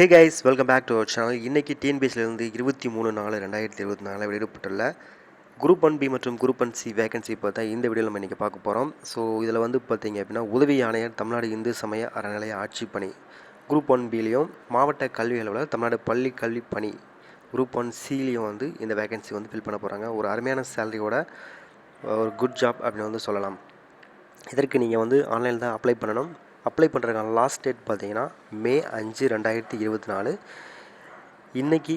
Hey guys welcome back to our channel இன்றைக்கி டிஎன்பிஎஸ்லேருந்து இருபத்தி மூணு நாலு ரெண்டாயிரத்தி இருபத்தி நாலில் வெளியிடப்பட்டுள்ள குரூப் ஒன் பி மற்றும் குரூப் ஒன் சி வேகன்சி பார்த்தா இந்த வீடியோவில் நம்ம இன்றைக்கி பார்க்க போகிறோம் ஸோ இதில் வந்து பார்த்தீங்க அப்படின்னா உதவி ஆணையர் தமிழ்நாடு இந்து சமய அறநிலைய ஆட்சி பணி குரூப் ஒன் பிலையும் மாவட்ட கல்வி அலுவலர் தமிழ்நாடு பள்ளி கல்வி பணி குரூப் ஒன் சிலையும் வந்து இந்த வேகன்சி வந்து ஃபில் பண்ண போகிறாங்க ஒரு அருமையான சேலரியோட ஒரு குட் ஜாப் அப்படின்னு வந்து சொல்லலாம். இதற்கு நீங்கள் வந்து ஆன்லைனில் தான் அப்ளை பண்ணணும். அப்ளை பண்ணுறதுக்கான லாஸ்ட் டேட் பார்த்தீங்கன்னா மே அஞ்சு ரெண்டாயிரத்தி இருபத்தி நாலு. இன்றைக்கி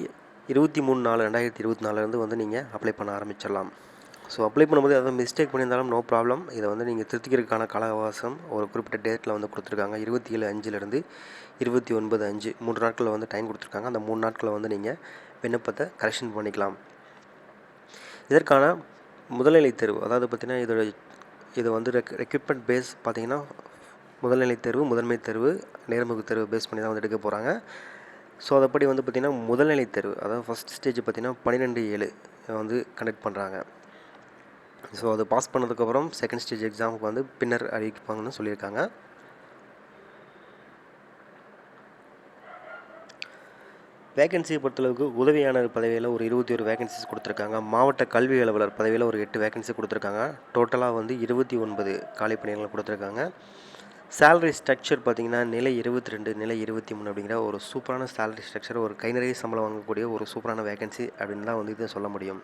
இருபத்தி மூணு நாலு ரெண்டாயிரத்தி இருபத்தி நாலுலேருந்து வந்து நீங்கள் அப்ளை பண்ண ஆரம்பிச்சிடலாம். ஸோ அப்ளை பண்ணும்போது எதாவது மிஸ்டேக் பண்ணியிருந்தாலும் நோ ப்ராப்ளம் இதை வந்து நீங்கள் திருத்திக்கிறதுக்கான கால அவகாசம் ஒரு குறிப்பிட்ட டேட்டில் வந்து கொடுத்துருக்காங்க. இருபத்தி ஏழு அஞ்சுலேருந்து இருபத்தி ஒன்பது அஞ்சு மூன்று நாட்களில் வந்து டைம் கொடுத்துருக்காங்க. அந்த மூணு நாட்களில் வந்து நீங்கள் விண்ணப்பத்தை கரெக்ஷன் பண்ணிக்கலாம். இதற்கான முதல்நிலை தேர்வு அதாவது பார்த்திங்கன்னா இதோட இது வந்து ரெக் ரெக்யூப்மெண்ட் பேஸ் பார்த்திங்கன்னா முதல்நிலை தேர்வு முதன்மை தேர்வு நேர்முக தேர்வு பேஸ் பண்ணி தான் வந்து எடுக்க போகிறாங்க ஸோ அதைப்படி வந்து பார்த்திங்கன்னா முதல்நிலை தேர்வு அதாவது ஃபஸ்ட் ஸ்டேஜ் பார்த்திங்கன்னா பன்னிரெண்டு ஏழு வந்து கண்டக்ட் பண்ணுறாங்க ஸோ அது பாஸ் பண்ணதுக்கப்புறம் செகண்ட் ஸ்டேஜ் எக்ஸாமுக்கு வந்து பின்னர் அறிவிப்பாங்கன்னு சொல்லியிருக்காங்க. வேகன்சியை பொறுத்தளவுக்கு உதவியாளர் பதவியில் ஒரு இருபத்தி ஒரு வேகன்சிஸ் கொடுத்துருக்காங்க. மாவட்ட கல்வி அலுவலர் பதவியில் ஒரு எட்டு வேகன்சி கொடுத்துருக்காங்க. டோட்டலாக வந்து இருபத்தி ஒன்பது காலி பணிகள் கொடுத்துருக்காங்க. சேலரி ஸ்ட்ரக்சர் பார்த்திங்கன்னா நிலை இருபத்தி ரெண்டு நிலை இருபத்தி மூணு அப்படிங்கிற ஒரு சூப்பரான சேலரி ஸ்ட்ரக்சர் ஒரு கை நிறைய சம்பளம் வாங்கக்கூடிய ஒரு சூப்பரான வேகன்சி அப்படின்னு தான் வந்து இதை சொல்ல முடியும்.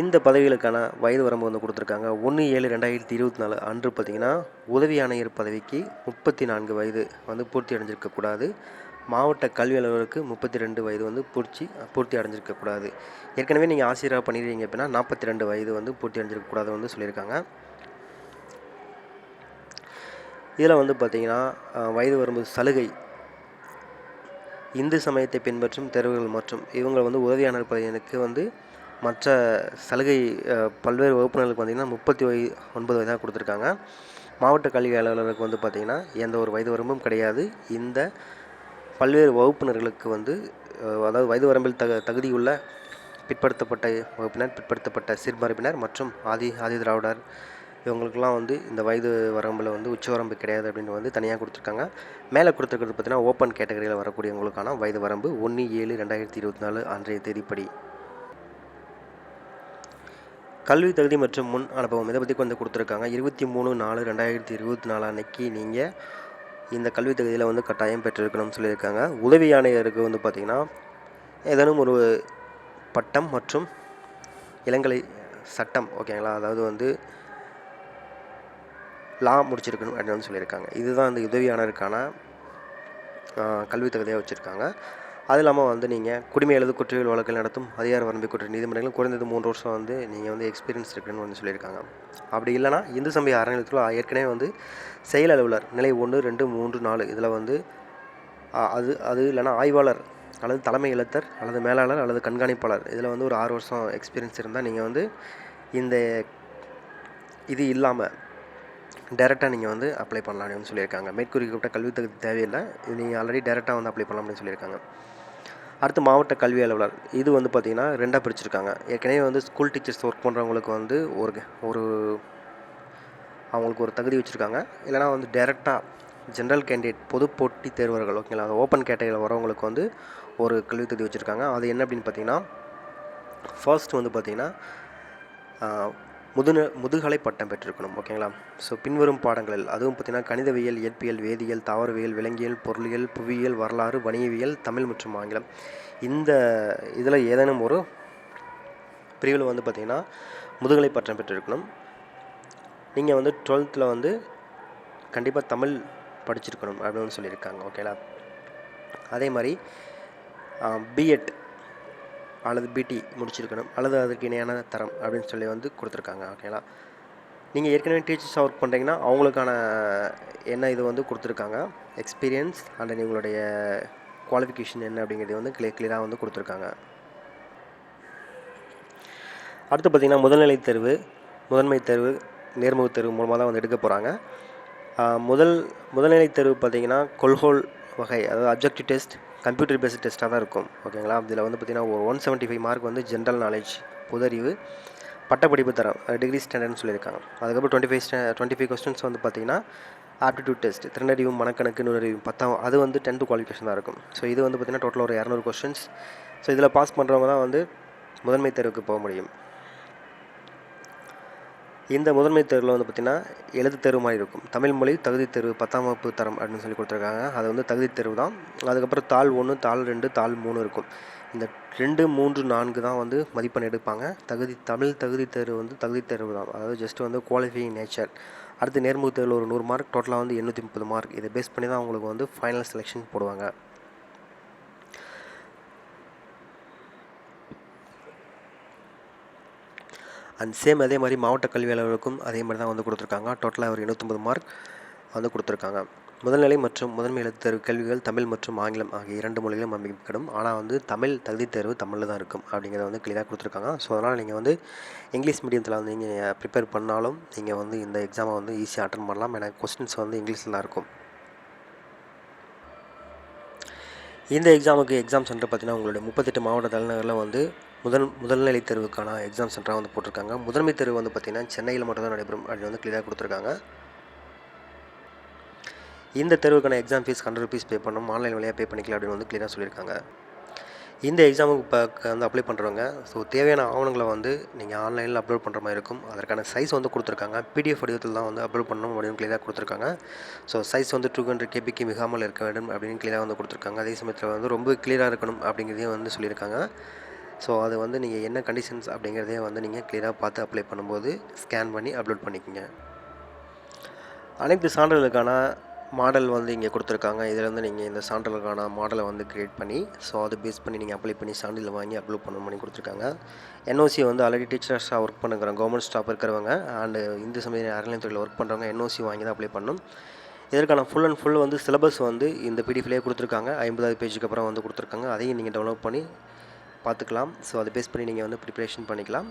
இந்த பதவிகளுக்கான வயது வரம்பு வந்து கொடுத்துருக்காங்க. ஒன்று ஏழு ரெண்டாயிரத்தி இருபத்தி நாலு அன்று பார்த்திங்கன்னா உதவி ஆணையர் பதவிக்கு முப்பத்தி நான்கு வயது வந்து பூர்த்தி அடைஞ்சிருக்கக்கூடாது மாவட்ட கல்வி அலுவலருக்கு முப்பத்தி ரெண்டு வயது வந்து பூர்த்தி பூர்த்தி அடைஞ்சிருக்கக்கூடாது ஏற்கனவே நீங்கள் ஆசிரியராக பண்ணிடுறீங்க அப்படின்னா நாற்பத்தி ரெண்டு வயது வந்து பூர்த்தி அடைஞ்சிருக்கக்கூடாது வந்து சொல்லியிருக்காங்க. இதில் வந்து பார்த்திங்கன்னா வயது வரம்பு சலுகை இந்து சமயத்தை பின்பற்றும் தேர்வுகள் மற்றும் இவங்க வந்து உதவியான பதவியனுக்கு வந்து மற்ற சலுகை பல்வேறு வகுப்பினர்களுக்கு பார்த்திங்கன்னா முப்பத்தி வய ஒன்பது வயதாக கொடுத்துருக்காங்க. மாவட்ட கல்வி அலுவலருக்கு வந்து பார்த்திங்கன்னா எந்த ஒரு வயது வரம்பும் கிடையாது. இந்த பல்வேறு வகுப்பினர்களுக்கு வந்து அதாவது வயது வரம்பில் தக தகுதியுள்ள பிற்படுத்தப்பட்ட வகுப்பினர் பிற்படுத்தப்பட்ட சிறுபான்மையினர் மற்றும் ஆதி ஆதி திராவிடர் இவங்களுக்கெல்லாம் வந்து இந்த வயது வரம்பில் வந்து உச்ச வரம்பு கிடையாது அப்படின்னு வந்து தனியாக கொடுத்துருக்காங்க. மேலே கொடுத்துருக்கிறது பார்த்தீங்கன்னா ஓப்பன் கேட்டகரியில் வரக்கூடியவங்களுக்கான வயது வரம்பு ஒன்று ஏழு ரெண்டாயிரத்தி இருபத்தி நாலு அன்றைய தேதிப்படி. கல்வி தகுதி மற்றும் முன் அனுபவம் இதை பற்றி வந்து கொடுத்துருக்காங்க. இருபத்தி மூணு நாலு ரெண்டாயிரத்தி இருபத்தி நாலு அன்னைக்கு நீங்கள் இந்த கல்வி தகுதியில் வந்து கட்டாயம் பெற்றிருக்கணும்னு சொல்லியிருக்காங்க. உதவி ஆணையருக்கு வந்து பார்த்திங்கன்னா ஏதேனும் ஒரு பட்டம் மற்றும் இளங்கலை சட்டம் ஓகேங்களா? அதாவது வந்து லா முடிச்சிருக்கணும் அப்படின்னு சொல்லியிருக்காங்க. இதுதான் அந்த உதவியாளருக்கான கல்வி தகுதியாக வச்சுருக்காங்க. அது இல்லாமல் வந்து நீங்கள் குடிமை எழுது குற்றவியல் வழக்கில் நடத்தும் அதிகார வரம்பு குற்ற நீதிமன்றங்கள் குறைந்தது மூன்று வருஷம் வந்து நீங்கள் வந்து எக்ஸ்பீரியன்ஸ் இருக்குன்னு வந்து சொல்லியிருக்காங்க. அப்படி இல்லைனா இந்து சமய அறநிலையத்தில் ஏற்கனவே வந்து செயல் அலுவலர் நிலை ஒன்று ரெண்டு மூன்று நாலு இதில் வந்து அது அது இல்லைனா ஆய்வாளர் அல்லது தலைமை எழுத்தர் அல்லது மேலாளர் அல்லது கண்காணிப்பாளர் இதில் வந்து ஒரு ஆறு வருஷம் எக்ஸ்பீரியன்ஸ் இருந்தால் நீங்கள் வந்து இந்த இது இல்லாமல் டேரெக்டாக நீங்கள் வந்து அப்ளை பண்ணலாம் அப்படின்னு சொல்லியிருக்காங்க. மேற்குறிக்கப்பட்ட கல்வி தகுதி தேவையில்லை. இது நீங்கள் ஆல்ரெடி டேரெக்டாக வந்து அப்ளை பண்ணலாம் அப்படின்னு சொல்லியிருக்காங்க. அடுத்து மாவட்ட கல்வி அலுவலர். இது வந்து பார்த்திங்கன்னா ரெண்டாக பிரிச்சிருக்காங்க. ஏற்கனவே வந்து ஸ்கூல் டீச்சர்ஸ் ஒர்க் பண்ணுறவங்களுக்கு வந்து ஒரு ஒரு அவங்களுக்கு ஒரு தகுதி வச்சுருக்காங்க. இல்லைனா வந்து டேரெக்டாக ஜென்ரல் கேண்டிடேட் பொது போட்டி தேர்வர்கள் ஓகேங்களா அந்த ஓப்பன் கேட்டகரியில் வரவங்களுக்கு வந்து ஒரு கல்வி தகுதி வச்சுருக்காங்க. அது என்ன அப்படின்னு பார்த்தீங்கன்னா ஃபர்ஸ்ட் வந்து பார்த்திங்கன்னா முதுன முதுகலை பட்டம் பெற்றிருக்கணும் ஓகேங்களா? ஸோ பின்வரும் பாடங்களில் அதுவும் பார்த்திங்கன்னா கணிதவியல் இயற்பியல் வேதியியல் தாவரவியல் விலங்கியல் பொருளியல் புவியியல் வரலாறு வணிகவியல் தமிழ் மற்றும் ஆங்கிலம். இந்த இதில் ஏதேனும் ஒரு பிரிவில் வந்து பார்த்திங்கன்னா முதுகலை பட்டம் பெற்றிருக்கணும். நீங்கள் வந்து டுவெல்த்தில் வந்து கண்டிப்பாக தமிழ் படிச்சிருக்கணும் அப்படின்னு சொல்லியிருக்காங்க ஓகேங்களா? அதே மாதிரி பிஎட் அல்லது பிடி முடிச்சிருக்கணும் அல்லது அதுக்கு இணையான தரம் அப்படின்னு சொல்லி வந்து கொடுத்துருக்காங்க ஓகேங்களா நீங்கள் ஏற்கனவே டீச்சர்ஸாக ஒர்க் பண்ணுறீங்கன்னா அவங்களுக்கான என்ன இது வந்து கொடுத்துருக்காங்க? எக்ஸ்பீரியன்ஸ் அண்ட் உங்களுடைய குவாலிஃபிகேஷன் என்ன அப்படிங்கிறது வந்து கிளியர் கிளியராக வந்து கொடுத்துருக்காங்க. அடுத்து பார்த்திங்கன்னா முதல்நிலை தேர்வு முதன்மை தேர்வு நேர்முகத் தேர்வு மூலமாக தான் வந்து எடுக்க போகிறாங்க முதல் முதல்நிலை தேர்வு பார்த்திங்கன்னா கொள்கோல் வகை அதாவது அப்ஜெக்டிவ் டெஸ்ட் கம்ப்யூட்டர் பேஸ்ட் டெஸ்ட்டாக தான் இருக்கும். ஓகேங்களா இதில் வந்து பார்த்திங்கன்னா ஒரு ஒன் செவன்ட்டி ஃபைவ் மார்க் வந்து ஜென்ரல் நாலேஜ் புதறிவு பட்டப்படிப்பு தரம் டிகிரி ஸ்டாண்டர்ட்னு சொல்லியிருக்காங்க. அதுக்கப்புறம் டுவெண்ட்டி ஃபைவ் ஸ்டா டுவெண்ட்டி ஃபைவ் கொஸ்டின்ஸ் வந்து பார்த்திங்கன்னா ஆப்டிடியூட் டெஸ்ட் திறனறிவும் மனக்கணக்கு நுண்ணறிவும் பத்தாம் அது வந்து டென்த்து குவாலிஃபிகேஷன் தான் இருக்கும். ஸோ இது வந்து பார்த்திங்கன்னா டோட்டலாக ஒரு இரநூறு கொஸ்டின்ஸ் ஸோ இதில் பாஸ் பண்ணுறவங்க தான் வந்து முதன்மை தேர்வுக்கு போக முடியும். இந்த முதன்மை தேர்வில் வந்து பார்த்திங்கன்னா எழுத்து தேர்வு மாதிரி இருக்கும். தமிழ் மொழி தகுதி தேர்வு பத்தாம் வகுப்பு தரம் அப்படின்னு சொல்லி கொடுத்துருக்காங்க. அது வந்து தகுதி தேர்வு தான். அதுக்கப்புறம் தாள் ஒன்று தாள் ரெண்டு தாள் மூணு இருக்கும். இந்த ரெண்டு மூன்று நான்கு தான் வந்து மதிப்பெண் எடுப்பாங்க. தகுதி தமிழ் தகுதி தேர்வு வந்து தகுதி தேர்வு தான். அதாவது ஜஸ்ட் வந்து குவாலிஃபைங் நேச்சர் அடுத்து நேர்முக தேர்வில் ஒரு நூறு மார்க் டோட்டலாக வந்து எண்ணூற்றி முப்பது மார்க் இதை பேஸ் பண்ணி தான் அவங்களுக்கு வந்து ஃபைனல் செலெக்ஷன் போடுவாங்க. அண்ட் சேம் அதே மாதிரி மாவட்ட கல்வி அலுவலருக்கும் அதே மாதிரி தான் வந்து கொடுத்துருக்காங்க. டோட்டலாக ஒரு எண்ணூற்றம்பது மார்க் வந்து கொடுத்துருக்காங்க. முதல்நிலை மற்றும் முதன்மை எழுத்து தேர்வு கேள்விகள் தமிழ் மற்றும் ஆங்கிலம் ஆகிய இரண்டு மொழிகளும் அமைக்கப்படும். ஆனால் வந்து தமிழ் தகுதி தேர்வு தமிழில் தான் இருக்கும் அப்படிங்கிறத வந்து கிளியராக கொடுத்துருக்காங்க. ஸோ அதனால் நீங்கள் வந்து இங்கிலீஷ் மீடியத்தில் வந்து நீங்கள் ப்ரிப்பேர் பண்ணாலும் நீங்கள் வந்து இந்த எக்ஸாமை வந்து ஈஸியாக அட்டன் பண்ணலாம். ஏன்னா கொஸ்டின்ஸ் வந்து இங்கிலீஷில் தான் இருக்கும். இந்த எக்ஸாமுக்கு எக்ஸாம் சென்டர் பார்த்தீங்கன்னா உங்களுடைய முப்பத்தெட்டு மாவட்ட தலைநகரில் வந்து முதல் முதல்நிலை தேர்வுக்கான எக்ஸாம் சென்டராக வந்து போட்டிருக்காங்க. முதன்மை தேர்வு வந்து பார்த்திங்கன்னா சென்னையில் மட்டும் தான் நடைபெறும். அப்படின்னு வந்து கிளியராக கொடுத்துருக்காங்க. இந்த தேர்வுக்கான exam fees hundred rupees pay பண்ணணும். ஆன்லைன் வழியாக பே பண்ணிக்கலாம் அப்படின்னு வந்து கிளியராக சொல்லியிருக்காங்க. இந்த எக்ஸாமுக்கு இப்போ வந்து அப்ளை பண்ணுறவங்க ஸோ தேவையான ஆவணங்களை வந்து நீங்கள் ஆன்லைனில் அப்லோட் பண்ணுற மாதிரி இருக்கும். அதற்கான சைஸ் வந்து கொடுத்துருக்காங்க. பிடிஎஃப் வடிவத்தில் தான் வந்து அப்லோட் பண்ணணும் அப்படின்னு கிளியராக கொடுத்துருக்காங்க. ஸோ சைஸ் வந்து டூ ஹண்ட்ரட் கேபிக்கு மிகாமல் இருக்க வேண்டும் அப்படின்னு கிளியராக வந்து கொடுத்துருக்காங்க. அதே சமயத்தில் வந்து ரொம்ப கிளியராக இருக்கணும் அப்படிங்கிறதையும் வந்து சொல்லியிருக்காங்க. ஸோ அது வந்து நீங்கள் என்ன கண்டிஷன்ஸ் அப்படிங்கிறதே வந்து நீங்கள் கிளியராக பார்த்து அப்ளை பண்ணும்போது ஸ்கேன் பண்ணி அப்லோட் பண்ணிக்கோங்க. அனைத்து சான்றிதழுக்கான மாடல் வந்து இங்கே கொடுத்துருக்காங்க. இதில் வந்து நீங்கள் இந்த சான்றிதழுக்கான மாடலை வந்து க்ரியேட் பண்ணி ஸோ அதை பேஸ் பண்ணி நீங்கள் அப்ளை பண்ணி சான்றிதழ் வாங்கி அப்லோட் பண்ண பண்ணி கொடுத்துருக்காங்க. என்ஓசி வந்து ஆல்ரெடி டீச்சர்ஸாக ஒர்க் பண்ணுறவங்க கவர்மெண்ட் ஸ்டாஃப் இருக்கிறவங்க அண்டு இந்து சமய அறநிலையத்துறையில் ஒர்க் பண்ணுறவங்க என்ஓசி வாங்கி தான் அப்ளை பண்ணணும் இதற்கான ஃபுல் அண்ட் ஃபுல் வந்து சிலபஸ் வந்து இந்த பிடிஎஃப்லேயே கொடுத்துருக்காங்க. ஐம்பதாவது பேஜுக்கு அப்புறம் வந்து கொடுத்துருக்காங்க. அதையும் நீங்கள் டவுன்லோட் பண்ணி பார்த்துக்கலாம். ஸோ அதை பேஸ் பண்ணி நீங்கள் வந்து ப்ரிப்ரேஷன் பண்ணிக்கலாம்.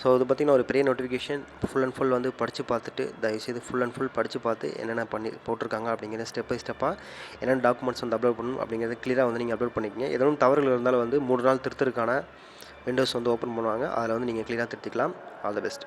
ஸோ இது பார்த்திங்கன்னா ஒரு பெரிய நோட்டிஃபிகேஷன் ஃபுல் அண்ட் ஃபுல் வந்து படித்து பார்த்துட்டு தயவுசெய்து ஃபுல் அண்ட் ஃபுல் படித்து பார்த்து என்னென்ன பண்ணி போட்டிருக்காங்க அப்படிங்கிறத ஸ்டெப் பை ஸ்டெப்பாக என்னென்ன டாக்குமெண்ட்ஸ் வந்து அப்லோட் பண்ணணும் அப்படிங்கிறத கிளியராக வந்து நீங்கள் அப்லோட் பண்ணிக்கங்க. எதுவும் தவறுகள் இருந்தாலும் வந்து மூணு நாள் திருத்தருக்கான விண்டோஸ் வந்து ஓப்பன் பண்ணுவாங்க. அதில் வந்து நீங்கள் கிளியராக திருத்திக்கலாம். All the best